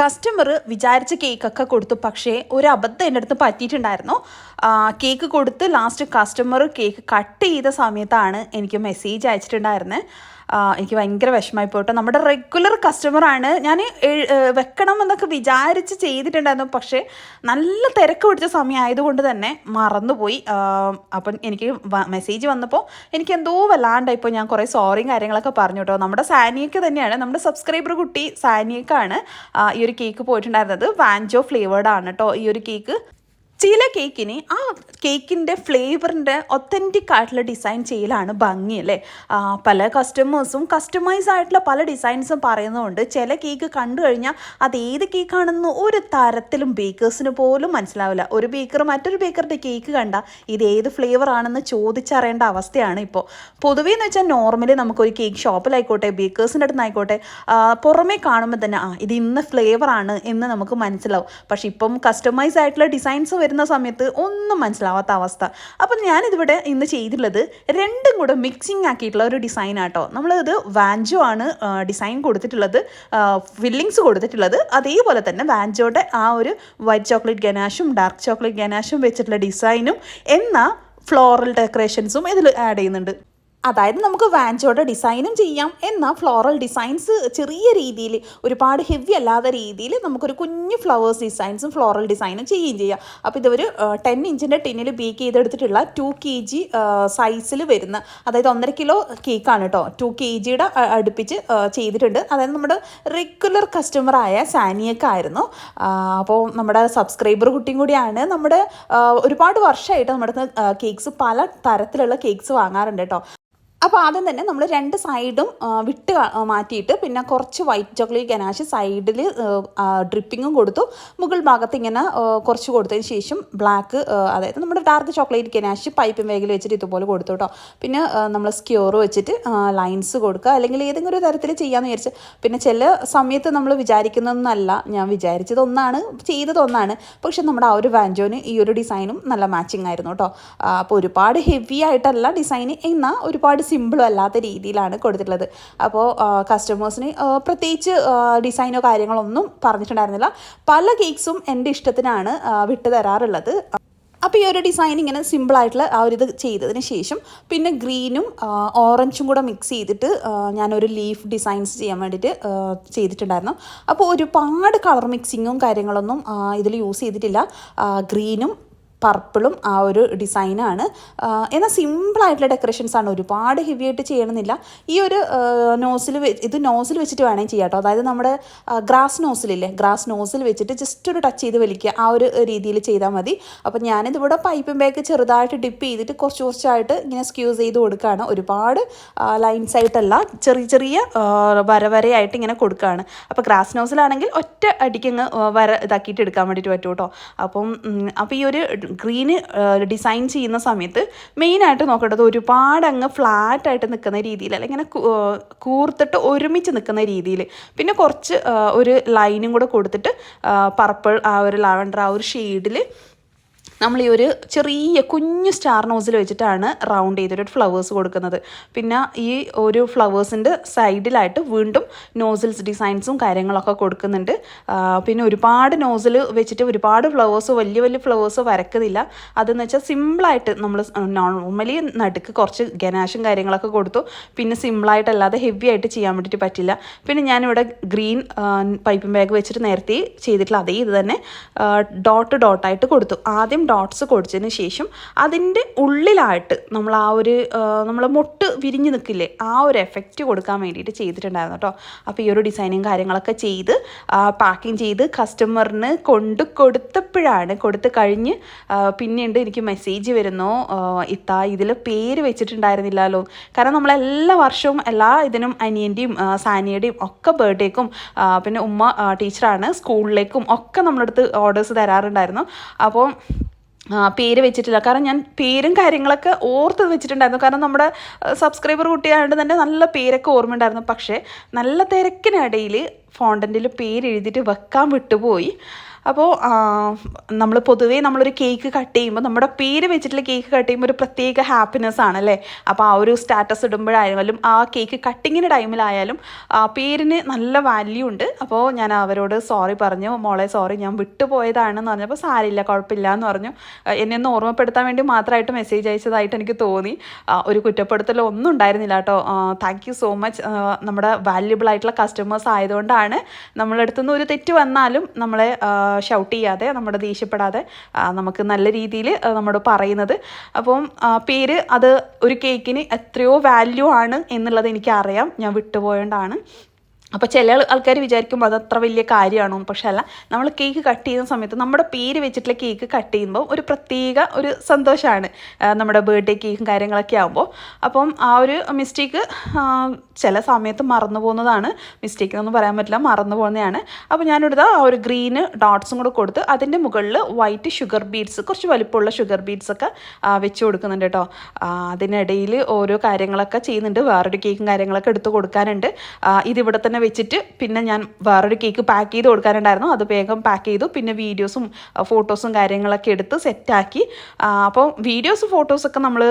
Customer വിചാരിച്ച കേക്കൊക്കെ കൊടുത്തു. പക്ഷേ ഒരു അബദ്ധം എന്റെ അടുത്ത് പറ്റിയിട്ടുണ്ടായിരുന്നു. കേക്ക് കൊടുത്ത് ലാസ്റ്റ് കസ്റ്റമർ കേക്ക് കട്ട് ചെയ്ത സമയത്താണ് എനിക്ക് മെസ്സേജ് അയച്ചിട്ടുണ്ടായിരുന്നത് എനിക്ക് ഭയങ്കര വിഷമമായി പോയിട്ട്. നമ്മുടെ റെഗുലർ കസ്റ്റമറാണ് ഞാൻ വെക്കണം എന്നൊക്കെ വിചാരിച്ച് ചെയ്തിട്ടുണ്ടായിരുന്നു. പക്ഷേ നല്ല തിരക്ക് പിടിച്ച സമയമായതുകൊണ്ട് തന്നെ മറന്നുപോയി. അപ്പം എനിക്ക് മെസ്സേജ് വന്നപ്പോൾ എനിക്ക് എന്തോ വല്ലാണ്ടായിപ്പോൾ ഞാൻ കുറേ സോറിയും കാര്യങ്ങളൊക്കെ പറഞ്ഞു കേട്ടോ. നമ്മുടെ സാനിയക്ക് തന്നെയാണ്. നമ്മുടെ സബ്സ്ക്രൈബർ കുട്ടി സാനിയക്കാണ് ഈ ഒരു കേക്ക് പോയിട്ടുണ്ടായിരുന്നത്. വാൻജോ ഫ്ലേവേർഡ് ആണ് കേട്ടോ. ഈ ഒരു കേക്ക് ചില കേക്കിന് ആ കേക്കിന്റെ ഫ്ലേവറിന്റെ ഒത്തന്റിക് ആയിട്ടുള്ള ഡിസൈൻ ചെയ്യലാണ് ഭംഗി അല്ലേ? പല കസ്റ്റമേഴ്സും കസ്റ്റമൈസ് ആയിട്ടുള്ള പല ഡിസൈൻസും പറയുന്നതുകൊണ്ട് ചില കേക്ക് കണ്ടു കഴിഞ്ഞാൽ അത് ഏത് കേക്കാണെന്ന് ഒരു തരത്തിലും ബേക്കേഴ്സിന് പോലും മനസ്സിലാവില്ല. ഒരു ബേക്കർ മറ്റൊരു ബേക്കറുടെ കേക്ക് കണ്ട ഇത് ഏത് ഫ്ലേവർ ആണെന്ന് ചോദിച്ചറിയേണ്ട അവസ്ഥയാണ് ഇപ്പോൾ. പൊതുവേ എന്ന് വെച്ചാൽ നോർമലി നമുക്കൊരു കേക്ക് ഷോപ്പിലായിക്കോട്ടെ ബേക്കേഴ്സിന്റെ അടുത്ത് ആയിക്കോട്ടെ ആ, പുറമേ കാണുമ്പോൾ തന്നെ ആ ഇത് ഇന്ന ഫ്ലേവറാണ് എന്ന് നമുക്ക് മനസ്സിലാവും. പക്ഷെ ഇപ്പം കസ്റ്റമൈസ് ആയിട്ടുള്ള ഡിസൈൻസ് വരുന്ന സമയത്ത് ഒന്നും മനസ്സിലാവാത്ത അവസ്ഥ. അപ്പം ഞാനിതിവിടെ ഇന്ന് ചെയ്തിട്ടുള്ളത് രണ്ടും കൂടെ മിക്സിങ് ആക്കിയിട്ടുള്ള ഒരു ഡിസൈൻ ആട്ടോ. നമ്മളിത് വാഞ്ചോ ആണ് ഡിസൈൻ കൊടുത്തിട്ടുള്ളത് ഫില്ലിങ്സ് കൊടുത്തിട്ടുള്ളത്. അതേപോലെ തന്നെ വാഞ്ചോയുടെ ആ ഒരു വൈറ്റ് ചോക്ലേറ്റ് ഗനാഷും ഡാർക്ക് ചോക്ലേറ്റ് ഗനാഷും വെച്ചിട്ടുള്ള ഡിസൈനും എന്നാൽ ഫ്ലോറൽ ഡെക്കറേഷൻസും ഇതിൽ ആഡ് ചെയ്യുന്നുണ്ട്. അതായത് നമുക്ക് വാഞ്ചോയുടെ ഡിസൈനും ചെയ്യാം. എന്നാൽ ഫ്ലോറൽ ഡിസൈൻസ് ചെറിയ രീതിയിൽ ഒരുപാട് ഹെവി അല്ലാത്ത രീതിയിൽ നമുക്കൊരു കുഞ്ഞു ഫ്ലവേഴ്സ് ഡിസൈൻസും ഫ്ലോറൽ ഡിസൈനും ചെയ്യുകയും ചെയ്യാം. അപ്പോൾ ഇതൊരു ടെൻ ഇഞ്ചിന്റെ ടിന്നിൽ ബേക്ക് ചെയ്തെടുത്തിട്ടുള്ള ടു കെ ജി സൈസിൽ വരുന്ന അതായത് ഒന്നര കിലോ കേക്കാണ് കേട്ടോ ടു കെ ജിയുടെ അടുപ്പിച്ച് ചെയ്തിട്ടുണ്ട്. അതായത് നമ്മുടെ റെഗുലർ കസ്റ്റമറായ സാനിയക്കായിരുന്നു അപ്പോൾ നമ്മുടെ സബ്സ്ക്രൈബർ കുട്ടിയും കൂടിയാണ്. നമ്മുടെ ഒരുപാട് വർഷമായിട്ട് നമ്മുടെ കേക്ക്സ് പല തരത്തിലുള്ള കേക്ക്സ് വാങ്ങാറുണ്ട് കേട്ടോ അപ്പോൾ ആദ്യം തന്നെ നമ്മൾ രണ്ട് സൈഡും വിട്ട് മാറ്റിയിട്ട് പിന്നെ കുറച്ച് വൈറ്റ് ചോക്ലേറ്റ് ഗനാഷ് സൈഡിൽ ഡ്രിപ്പിങ്ങും കൊടുത്തു. മുകൾ ഭാഗത്ത് ഇങ്ങനെ കുറച്ച് കൊടുത്തതിന് ശേഷം ബ്ലാക്ക് അതായത് നമ്മുടെ ഡാർക്ക് ചോക്ലേറ്റ് ഗനാഷ് പൈപ്പ് മേഖല വെച്ചിട്ട് ഇതുപോലെ കൊടുത്തു കേട്ടോ പിന്നെ നമ്മൾ സ്ക്യൂർ വെച്ചിട്ട് ലൈൻസ് കൊടുക്കുക അല്ലെങ്കിൽ ഏതെങ്കിലും ഒരു തരത്തിൽ ചെയ്യാമെന്ന് വിചാരിച്ച്. പിന്നെ ചില സമയത്ത് നമ്മൾ വിചാരിക്കുന്നതൊന്നല്ല. ഞാൻ വിചാരിച്ചത് ഒന്നാണ് ചെയ്തതൊന്നാണ്. പക്ഷെ നമ്മുടെ ആ ഒരു വാഞ്ചോന് ഈ ഒരു ഡിസൈനും നല്ല മാച്ചിങ് ആയിരുന്നു കേട്ടോ അപ്പോൾ ഒരുപാട് ഹെവി ആയിട്ടല്ല ഡിസൈൻ എന്നാൽ ഒരുപാട് സിമ്പിളും അല്ലാത്ത രീതിയിലാണ് കൊടുത്തിട്ടുള്ളത്. അപ്പോൾ കസ്റ്റമേഴ്സിന് പ്രത്യേകിച്ച് ഡിസൈനോ കാര്യങ്ങളോ ഒന്നും പറഞ്ഞിട്ടുണ്ടായിരുന്നില്ല. പല കേക്ക്സും എന്റെ ഇഷ്ടത്തിനാണ് വിട്ടു തരാറുള്ളത്. അപ്പോൾ ഈ ഒരു ഡിസൈൻ ഇങ്ങനെ സിമ്പിളായിട്ടുള്ള ആ ഒരു ഇത് ചെയ്തതിന് ശേഷം പിന്നെ ഗ്രീനും ഓറഞ്ചും കൂടെ മിക്സ് ചെയ്തിട്ട് ഞാനൊരു ലീഫ് ഡിസൈൻസ് ചെയ്യാൻ വേണ്ടിയിട്ട് ചെയ്തിട്ടുണ്ടായിരുന്നു. അപ്പോൾ ഒരുപാട് കളർ മിക്സിങ്ങും കാര്യങ്ങളൊന്നും ഇതിൽ യൂസ് ചെയ്തിട്ടില്ല. ഗ്രീനും പർപ്പിളും ആ ഒരു ഡിസൈനാണ്. എന്നാൽ സിമ്പിളായിട്ടുള്ള ഡെക്കറേഷൻസ് ആണ്. ഒരുപാട് ഹെവി ആയിട്ട് ചെയ്യണമെന്നില്ല. ഈ ഒരു നോസിൽ ഇത് നോസിൽ വെച്ചിട്ട് വേണമെങ്കിൽ ചെയ്യാം കേട്ടോ. അതായത് നമ്മുടെ ഗ്രാസ് നോസിലില്ലേ? ഗ്രാസ് നോസിൽ വെച്ചിട്ട് ജസ്റ്റ് ഒരു ടച്ച് ചെയ്ത് വലിക്കുക. ആ ഒരു രീതിയിൽ ചെയ്താൽ മതി. അപ്പോൾ ഞാനിതിവിടെ പൈപ്പും ബാഗ് ചെറുതായിട്ട് ഡിപ്പ് ചെയ്തിട്ട് കുറച്ച് കുറച്ചായിട്ട് ഇങ്ങനെ സ്ക്യൂസ് ചെയ്ത് കൊടുക്കുകയാണ്. ഒരുപാട് ലൈൻസ് ആയിട്ടല്ല ചെറിയ ചെറിയ വര വരയായിട്ട് ഇങ്ങനെ കൊടുക്കുകയാണ്. അപ്പോൾ ഗ്രാസ് നോസിലാണെങ്കിൽ ഒറ്റ അടിക്കങ്ങ് വര ഇതാക്കിയിട്ട് എടുക്കാൻ വേണ്ടിയിട്ട് പറ്റും കേട്ടോ. അപ്പം അപ്പോൾ ഈ ഒരു ഗ്രീന് ഡിസൈൻ ചെയ്യുന്ന സമയത്ത് മെയിനായിട്ട് നോക്കേണ്ടത് ഒരുപാട് അങ്ങ് ഫ്ലാറ്റായിട്ട് നിൽക്കുന്ന രീതിയിൽ അല്ലെങ്കിൽ ഇങ്ങനെ കൂർത്തിട്ട് ഒരുമിച്ച് നിൽക്കുന്ന രീതിയിൽ. പിന്നെ കുറച്ച് ഒരു ലൈനും കൂടെ കൊടുത്തിട്ട് പർപ്പിൾ ആ ഒരു ലാവൻഡർ ആ ഒരു ഷെയ്ഡിൽ നമ്മൾ ഈ ഒരു ചെറിയ കുഞ്ഞു സ്റ്റാർ നോസിൽ വെച്ചിട്ടാണ് റൗണ്ട് ചെയ്തൊരു ഫ്ലവേഴ്സ് കൊടുക്കുന്നത്. പിന്നെ ഈ ഒരു ഫ്ലവേഴ്സിന്റെ സൈഡിലായിട്ട് വീണ്ടും നോസിൽസ് ഡിസൈൻസും കാര്യങ്ങളൊക്കെ കൊടുക്കുന്നുണ്ട്. പിന്നെ ഒരുപാട് നോസിൽ വെച്ചിട്ട് ഒരുപാട് ഫ്ലവേഴ്സ് വലിയ വലിയ ഫ്ലവേഴ്സ് വരക്കുന്നില്ല അതെന്ന് വെച്ചാൽ സിമ്പിളായിട്ട് നമ്മൾ നോർമലി നടുക്ക് കുറച്ച് ഗനാഷും കാര്യങ്ങളൊക്കെ കൊടുത്തു. പിന്നെ സിമ്പിളായിട്ടല്ലാതെ ഹെവി ആയിട്ട് ചെയ്യാൻ വേണ്ടിയിട്ട് പറ്റില്ല. പിന്നെ ഞാനിവിടെ ഗ്രീൻ പൈപ്പിംഗ് ബാഗ് വെച്ചിട്ട് നേരത്തെ ചെയ്തിട്ടുള്ള അതേ ഇത് തന്നെ ഡോട്ട് ഡോട്ടായിട്ട് കൊടുത്തു. ആദ്യം ഡോട്ട്സ് കൊടുത്തതിന് ശേഷം അതിന്റെ ഉള്ളിലായിട്ട് നമ്മൾ ആ ഒരു നമ്മൾ മുട്ട് വിരിഞ്ഞ് നിൽക്കില്ലേ ആ ഒരു എഫക്റ്റ് കൊടുക്കാൻ വേണ്ടിയിട്ട് ചെയ്തിട്ടുണ്ടായിരുന്നു കേട്ടോ. അപ്പോൾ ഈ ഒരു ഡിസൈനും കാര്യങ്ങളൊക്കെ ചെയ്ത് പാക്കിങ് ചെയ്ത് കസ്റ്റമറിന് കൊണ്ട് കൊടുത്തപ്പോഴാണ് കൊടുത്ത് കഴിഞ്ഞ് പിന്നീട് എനിക്ക് മെസ്സേജ് വരുന്നു ഇത്താ ഇതിൽ പേര് വെച്ചിട്ടുണ്ടായിരുന്നില്ലല്ലോ. കാരണം നമ്മൾ എല്ലാ വർഷവും എല്ലാ ഇതിനും അനിയന്റെയും സാനിയുടെയും ഒക്കെ ബർത്ത്ഡേക്കും പിന്നെ ഉമ്മ ടീച്ചറാണ് സ്കൂളിലേക്കും ഒക്കെ നമ്മളടുത്ത് ഓർഡേഴ്സ് തരാറുണ്ടായിരുന്നു. അപ്പോൾ പേര് വെച്ചിട്ടില്ല. കാരണം ഞാൻ പേരും കാര്യങ്ങളൊക്കെ ഓർത്ത് വെച്ചിട്ടുണ്ടായിരുന്നു. കാരണം നമ്മുടെ സബ്സ്ക്രൈബർ കുട്ടിയായതുകൊണ്ട് തന്നെ നല്ല പേരൊക്കെ ഓർമ്മയുണ്ടായിരുന്നു. പക്ഷേ നല്ല തിരക്കിനിടയിൽ ഫോണ്ടന്റിൽ പേര് എഴുതിയിട്ട് വെക്കാൻ വിട്ടുപോയി. അപ്പോൾ നമ്മൾ പൊതുവേ നമ്മളൊരു കേക്ക് കട്ട് ചെയ്യുമ്പോൾ നമ്മുടെ പേര് വെച്ചിട്ടുള്ള കേക്ക് കട്ട് ചെയ്യുമ്പോൾ ഒരു പ്രത്യേക ഹാപ്പിനെസ് ആണല്ലേ? അപ്പോൾ ആ ഒരു സ്റ്റാറ്റസ് ഇടുമ്പോഴായാലും ആ കേക്ക് കട്ടിങ്ങിന്റെ ടൈമിലായാലും പേരിന് നല്ല വാല്യൂ ഉണ്ട്. അപ്പോൾ ഞാൻ അവരോട് സോറി പറഞ്ഞു മോളെ സോറി ഞാൻ വിട്ടുപോയതാണെന്ന് പറഞ്ഞപ്പോൾ സാരില്ല കുഴപ്പമില്ല എന്ന് പറഞ്ഞു എന്നെ ഒന്ന് ഓർമ്മപ്പെടുത്താൻ വേണ്ടി മാത്രമായിട്ട് മെസ്സേജ് അയച്ചതായിട്ട് എനിക്ക് തോന്നി. ഒരു കുറ്റപ്പെടുത്തലോ ഒന്നും ഉണ്ടായിരുന്നില്ല കേട്ടോ. താങ്ക് യു സോ മച്ച് നമ്മുടെ വാല്യുബിൾ ആയിട്ടുള്ള കസ്റ്റമേഴ്സ് ആയതുകൊണ്ടാണ് നമ്മളെ അടുത്തുനിന്ന് ഒരു തെറ്റ് വന്നാലും നമ്മളെ ഷൗട്ട് ചെയ്യാതെ നമ്മുടെ ദേഷ്യപ്പെടാതെ നമുക്ക് നല്ല രീതിയിൽ നമ്മോട് പറയുന്നത്. അപ്പം പേര് അത് ഒരു കേക്കിന് എത്രയോ വാല്യൂ ആണ് എന്നുള്ളത് എനിക്കറിയാം. ഞാൻ വിട്ടുപോയോണ്ടാണ്. അപ്പോൾ ചില ആൾക്കാർ വിചാരിക്കും അത് അത്ര വലിയ കാര്യമാണോ പക്ഷെ അല്ല നമ്മൾ കേക്ക് കട്ട് ചെയ്യുന്ന സമയത്ത് നമ്മുടെ പേര് വെച്ചിട്ടുള്ള കേക്ക് കട്ട് ചെയ്യുമ്പോൾ ഒരു പ്രത്യേക ഒരു സന്തോഷമാണ് നമ്മുടെ ബർത്ത്ഡേ കേക്കും കാര്യങ്ങളൊക്കെ ആകുമ്പോൾ അപ്പം ആ ഒരു മിസ്റ്റേക്ക് ചില സമയത്ത് മറന്നു പോകുന്നതാണ്. മിസ്റ്റേക്ക് എന്നൊന്നും പറയാൻ പറ്റില്ല മറന്നു പോകുന്നതാണ്. അപ്പോൾ ഞാനിവിടുത്തെ ആ ഒരു ഗ്രീന് ഡോട്ട്സും കൂടെ കൊടുത്ത് അതിന്റെ മുകളിൽ വൈറ്റ് ഷുഗർ ബീഡ്സ് കുറച്ച് വലിപ്പമുള്ള ഷുഗർ ബീഡ്സൊക്കെ വെച്ച് കൊടുക്കുന്നുണ്ട് കേട്ടോ. അതിനിടയിൽ ഓരോ കാര്യങ്ങളൊക്കെ ചെയ്യുന്നുണ്ട്. വേറൊരു കേക്കും കാര്യങ്ങളൊക്കെ എടുത്ത് കൊടുക്കാനുണ്ട്. ഇതിവിടെ തന്നെ വെച്ചിട്ട് പിന്നെ ഞാൻ വേറൊരു കേക്ക് പാക്ക് ചെയ്ത് കൊടുക്കാനുണ്ടായിരുന്നു. അത് വേഗം പാക്ക് ചെയ്തു. പിന്നെ വീഡിയോസും ഫോട്ടോസും കാര്യങ്ങളൊക്കെ എടുത്ത് സെറ്റാക്കി അപ്പോൾ വീഡിയോസ് ഫോട്ടോസൊക്കെ നമ്മൾ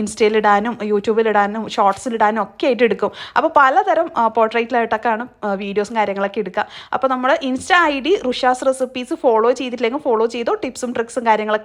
ഇൻസ്റ്റയിലിടാനും യൂട്യൂബിലിടാനും ഷോർട്സിലിടാനും ഒക്കെ ആയിട്ട് എടുക്കും. അപ്പോൾ പലതരം പോർട്രേറ്റിലായിട്ടൊക്കെയാണ് വീഡിയോസും കാര്യങ്ങളൊക്കെ എടുക്കുക. അപ്പോൾ നമ്മൾ insta I D Rusha's recipes follow ചെയ്തിട്ടില്ലെങ്കിൽ ഫോളോ ചെയ്തോ ടിപ്സും ട്രിക്സും കാര്യങ്ങളൊക്കെ